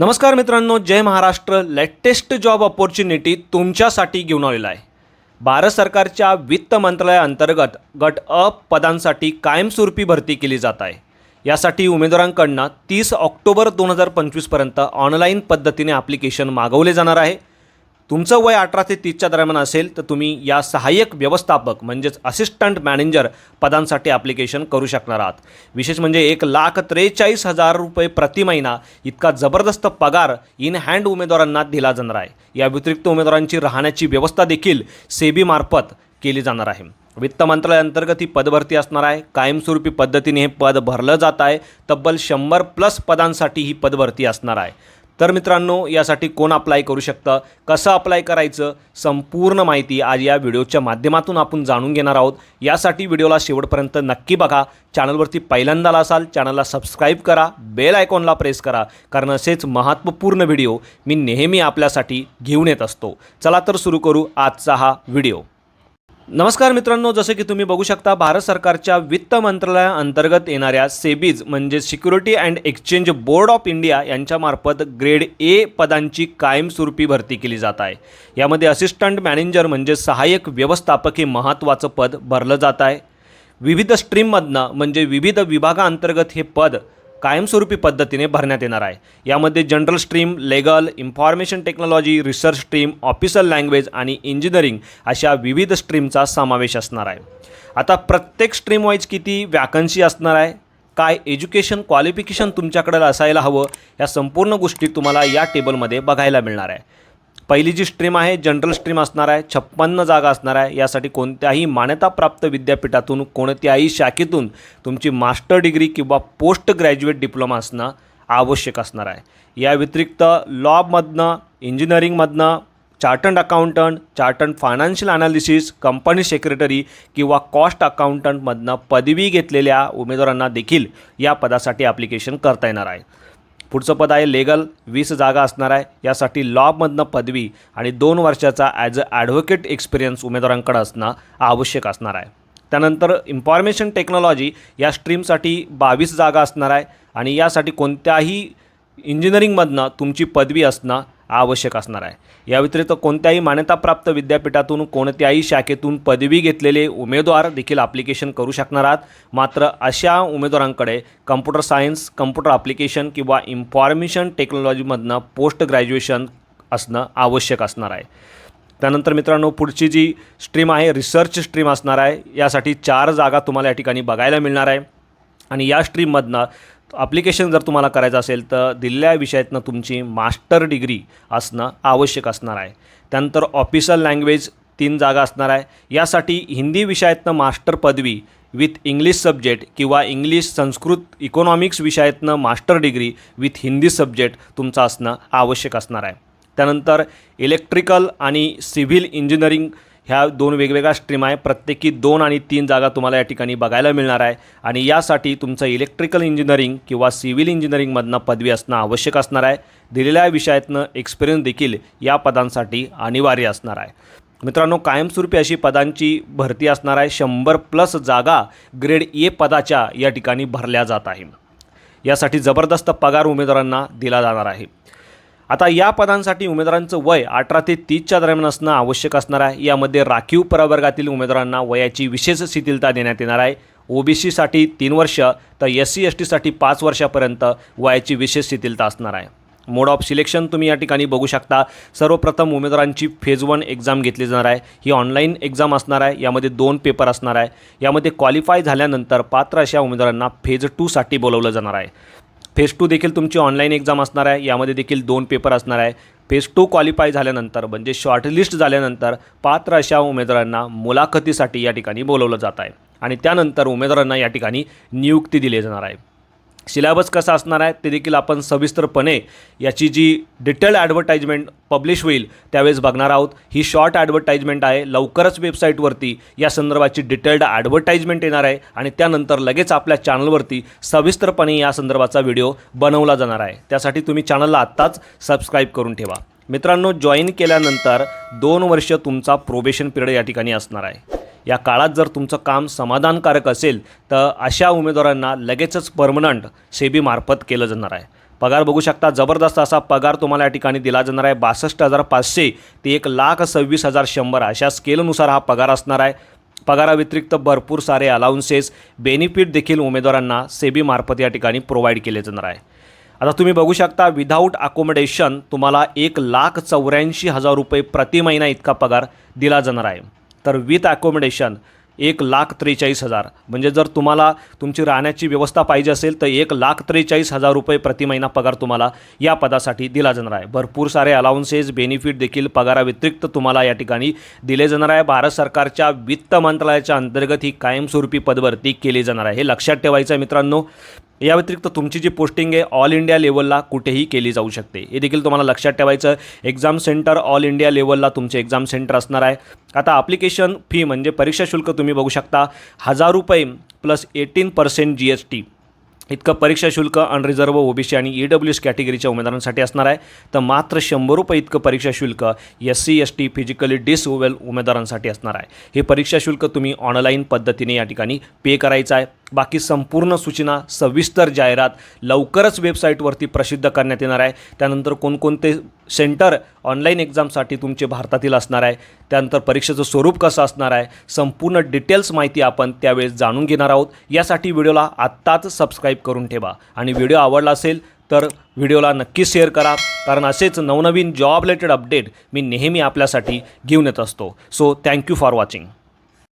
नमस्कार मित्रांनो जय महाराष्ट्र. लेटेस्ट जॉब ऑपॉर्च्युनिटी तुमच्यासाठी घेऊन आलेला आहे. भारत सरकारच्या वित्त मंत्रालयाअंतर्गत गट अ पदांसाठी कायमस्वरूपी भरती केली जात आहे. यासाठी उमेदवारांकडनं तीस ऑक्टोबर दोन हजार पंचवीसपर्यंत ऑनलाईन पद्धतीने ॲप्लिकेशन मागवले जाणार आहे. तुमचं वय अठरा ते तीसच्या दरम्यान असेल तर तुम्ही या सहाय्यक व्यवस्थापक म्हणजेच असिस्टंट मॅनेजर पदांसाठी ॲप्लिकेशन करू शकणार आहात. विशेष म्हणजे एक लाख त्रेचाळीस हजार रुपये प्रति महिना इतका जबरदस्त पगार इन हँड उमेदवारांना दिला जाणार आहे. या व्यतिरिक्त उमेदवारांची राहण्याची व्यवस्था देखील सेबीमार्फत केली जाणार आहे. वित्त मंत्रालयाअंतर्गत ही पदभरती असणार आहे. कायमस्वरूपी पद्धतीने हे पद भरलं जात आहे. तब्बल शंभर प्लस पदांसाठी ही पदभरती असणार आहे. तर मित्रांनो यासाठी कोण अप्लाय करू शकतं कसं अप्लाय करायचं संपूर्ण माहिती आज या व्हिडिओच्या माध्यमातून आपण जाणून घेणार आहोत. यासाठी व्हिडिओला शेवटपर्यंत नक्की बघा. चॅनलवरती पहिल्यांदा असाल चॅनलला सबस्क्राईब करा बेल आयकॉनला प्रेस करा कारण असेच महत्त्वपूर्ण व्हिडिओ मी नेहमी आपल्यासाठी घेऊन येत असतो. चला तर सुरू करू आजचा हा व्हिडिओ. नमस्कार मित्रांनो जसं की तुम्ही बघू शकता भारत सरकारच्या वित्त मंत्रालयाअंतर्गत येणाऱ्या सेबीज म्हणजे security and exchange board of India यांच्यामार्फत ग्रेड ए पदांची कायमस्वरूपी भरती केली जात आहे. यामध्ये असिस्टंट मॅनेजर म्हणजे सहाय्यक व्यवस्थापक हे महत्त्वाचं पद भरलं जात आहे. विविध स्ट्रीममधनं म्हणजे विविध विभागाअंतर्गत हे पद कायमस्वरूपी पद्धतीने भरण्यात येणार आहे. यामध्ये general stream legal information technology research stream officer language आणि इंजिनिअरिंग अशा विविध स्ट्रीमचा समावेश असणार आहे. आता प्रत्येक स्ट्रीम वाईज किती वॅकन्सी असणार आहे? काय एज्युकेशन क्वालिफिकेशन तुमच्याकडे असायला हवं? या संपूर्ण गोष्टी तुम्हाला या टेबलमध्ये बघायला मिळणार आहे. पहिली जी स्ट्रीम आहे जनरल स्ट्रीम असणार आहे छप्पन्न जागा असणार आहे यासाठी कोणत्याही मान्यताप्राप्त विद्यापीठातून कोणत्याही शाखेतून तुमची मास्टर डिग्री किंवा पोस्ट ग्रॅज्युएट डिप्लोमा असणं आवश्यक असणार आहे. या व्यतिरिक्त लॉमधनं इंजिनिअरिंगमधनं chartered accountant chartered financial analysis company secretary किंवा कॉस्ट अकाउंटंटमधनं पदवी घेतलेल्या उमेदवारांना देखील या पदासाठी ॲप्लिकेशन करता येणार आहे. पुढचं पद आहे लेगल. वीस जागा असणार आहे. यासाठी लॉमधनं पदवी आणि दोन वर्षाचा ॲज अ ॲडव्होकेट एक्सपिरियन्स उमेदवारांकडे असणं आवश्यक असणार आहे. त्यानंतर इन्फॉर्मेशन टेक्नॉलॉजी या स्ट्रीमसाठी बावीस जागा असणार आहे. आणि यासाठी कोणत्याही इंजिनिअरिंगमधनं तुमची पदवी असणं आवश्यक असणार आहे. या व्यतिरिक्त कोणत्याही मान्यताप्राप्त विद्यापीठातून कोणत्याही शाखेतून पदवी घेतलेले उमेदवार देखील ॲप्लिकेशन करू शकणार आहात. मात्र अशा उमेदवारांकडे कम्प्युटर सायन्स कम्प्युटर ॲप्लिकेशन किंवा इन्फॉर्मेशन टेक्नॉलॉजीमधनं पोस्ट ग्रॅज्युएशन असणं आवश्यक असणार आहे. त्यानंतर मित्रांनो पुढची जी स्ट्रीम आहे रिसर्च स्ट्रीम असणार आहे. यासाठी चार जागा तुम्हाला या ठिकाणी बघायला मिळणार आहे. आणि या स्ट्रीममधनं ॲप्लिकेशन जर तुम्हाला करायचं असेल तर दिलेल्या विषयातनं तुमची मास्टर डिग्री असणं आवश्यक असणार आहे. त्यानंतर ऑफिशियल लँग्वेज तीन जागा असणार आहे. यासाठी हिंदी विषयातनं मास्टर पदवी विथ इंग्लिश सब्जेक्ट किंवा English Sanskrit economics विषयातनं master degree with Hindi subject तुमचं असणं आवश्यक असणार आहे. त्यानंतर इलेक्ट्रिकल आणि सिव्हिल इंजिनिअरिंग ह्या दोन वेगवेगळ्या स्ट्रीम आहे. प्रत्येकी दोन आणि तीन जागा तुम्हाला या ठिकाणी बघायला मिळणार आहे. आणि यासाठी तुमचं इलेक्ट्रिकल इंजिनिअरिंग किंवा सिव्हिल इंजिनिअरिंगमधनं पदवी असणं आवश्यक असणार आहे. दिलेल्या विषयातनं एक्सपिरियन्स देखील या पदांसाठी अनिवार्य असणार आहे. मित्रांनो कायमस्वरूपी अशी पदांची भरती असणार आहे. शंभर प्लस जागा ग्रेड ए पदाच्या या ठिकाणी भरल्या जात आहे. यासाठी जबरदस्त पगार उमेदवारांना दिला जाणार आहे. आता या पदांसाठी उमेदवारांचं वय अठरा ते तीसच्या दरम्यान असणं आवश्यक असणार आहे. यामध्ये राखीव प्रवर्गातील उमेदवारांना वयाची विशेष शिथिलता देण्यात येणार आहे. ओ बी सीसाठी तीन वर्ष तर एस सी एस टीसाठी पाच वर्षापर्यंत वयाची विशेष शिथिलता असणार आहे. मोड ऑफ सिलेक्शन तुम्ही या ठिकाणी बघू शकता. सर्वप्रथम उमेदवारांची फेज वन एक्झाम घेतली जाणार आहे. ही ऑनलाईन एक्झाम असणार आहे. यामध्ये दोन पेपर असणार आहे. यामध्ये क्वालिफाय झाल्यानंतर पात्र अशा उमेदवारांना फेज टूसाठी बोलवलं जाणार आहे. फेज टू देखील तुमची ऑनलाईन एक्झाम असणार आहे. यामध्ये देखील दोन पेपर असणार आहे. फेज टू क्वालिफाय झाल्यानंतर म्हणजे शॉर्टलिस्ट झाल्यानंतर पात्र अशा उमेदवारांना मुलाखतीसाठी या ठिकाणी बोलवलं जात आहे. आणि त्यानंतर उमेदवारांना या ठिकाणी नियुक्ती दिली जाणार आहे. सिलॅबस कसा असणार आहे ते देखील आपण सविस्तरपणे याची जी डिटेल ॲडव्हर्टाईजमेंट पब्लिश होईल त्यावेळेस बघणार आहोत. ही शॉर्ट ॲडव्हर्टाईजमेंट आहे. लवकरच वेबसाईटवरती या संदर्भाची डिटेल्ड ॲडव्हर्टाईजमेंट येणार आहे आणि त्यानंतर लगेच आपल्या चॅनलवरती सविस्तरपणे या संदर्भाचा व्हिडिओ बनवला जाणार आहे. त्यासाठी तुम्ही चॅनलला आत्ताच सबस्क्राईब करून ठेवा. मित्रांनो जॉईन केल्यानंतर दोन वर्ष तुमचा प्रोबेशन पिरियड या ठिकाणी असणार आहे. या काळात जर तुमचं काम समाधानकारक असेल तर अशा उमेदवारांना लगेचच परमनंट सेबीमार्फत केलं जाणार आहे. पगार बघू शकता जबरदस्त असा पगार तुम्हाला या ठिकाणी दिला जाणार आहे. बासष्ट हजार पाचशे ते एक लाख सव्वीस हजार शंभर अशा स्केलनुसार हा पगार असणार आहे. पगाराव्यतिरिक्त भरपूर सारे अलाउन्सेस बेनिफिट देखील उमेदवारांना सेबीमार्फत या ठिकाणी प्रोव्हाइड केले जाणार आहे. आता तुम्ही बघू शकता विदाऊट अकोमोडेशन तुम्हाला एक लाख चौऱ्याऐंशी हजार रुपये प्रति महिना इतका पगार दिला जाणार आहे. तर विथ ॲकोमोडेशन एक लाख त्रेचाळीस हजार. म्हणजे जर तुम्हाला तुमची राहण्याची व्यवस्था पाहिजे असेल तर एक लाख त्रेचाळीस हजार रुपये प्रति महिना पगार तुम्हाला या पदासाठी दिला जाणार आहे. भरपूर सारे अलाउन्सेस बेनिफिट देखील पगाराव्यतिरिक्त तुम्हाला या ठिकाणी दिले जाणार आहे. भारत सरकारच्या वित्त मंत्रालयाच्या अंतर्गत ही कायमस्वरूपी पदभरती केली जाणार आहे. हे लक्षात ठेवायचं आहे मित्रांनो. या व्यतिरिक्त तुमची जी पोस्टिंग आहे ऑल इंडिया लेवलला कुठेही केली जाऊ शकते. हे देखील तुम्हाला लक्षात ठेवायचं एक्झाम सेंटर ऑल इंडिया लेवलला तुमचे एक्झाम सेंटर असणार आहे. आता ॲप्लिकेशन फी म्हणजे परीक्षा शुल्क तुम्ही बघू शकता. हजार रुपये plus eighteen percent G S T इतकं परीक्षा शुल्क अनरिझर्व ओबीसी आणि ई डब्ल्यू एस कॅटेगरीच्या उमेदवारांसाठी असणार आहे. तर मात्र शंभर रुपये इतकं परीक्षा शुल्क S C S T physically disabled उमेदवारांसाठी असणार आहे. हे परीक्षा शुल्क तुम्ही ऑनलाईन पद्धतीने या ठिकाणी पे करायचं आहे. बाकी संपूर्ण सूचना सविस्तर जाहिरात लवकरच वेबसाईटवरती प्रसिद्ध करण्यात येणार आहे. त्यानंतर कोणकोणते सेंटर ऑनलाईन एक्झामसाठी तुमचे भारतातील असणार आहे त्यानंतर परीक्षेचं स्वरूप कसं असणार आहे संपूर्ण डिटेल्स माहिती आपण त्यावेळेस जाणून घेणार आहोत. यासाठी व्हिडिओला आत्ताच सबस्क्राईब करून ठेवा. आणि व्हिडिओ आवडला असेल तर व्हिडिओला नक्की शेअर करा कारण असेच नवनवीन जॉब रिलेटेड अपडेट मी नेहमी आपल्यासाठी घेऊन येत असतो. So thank you for watching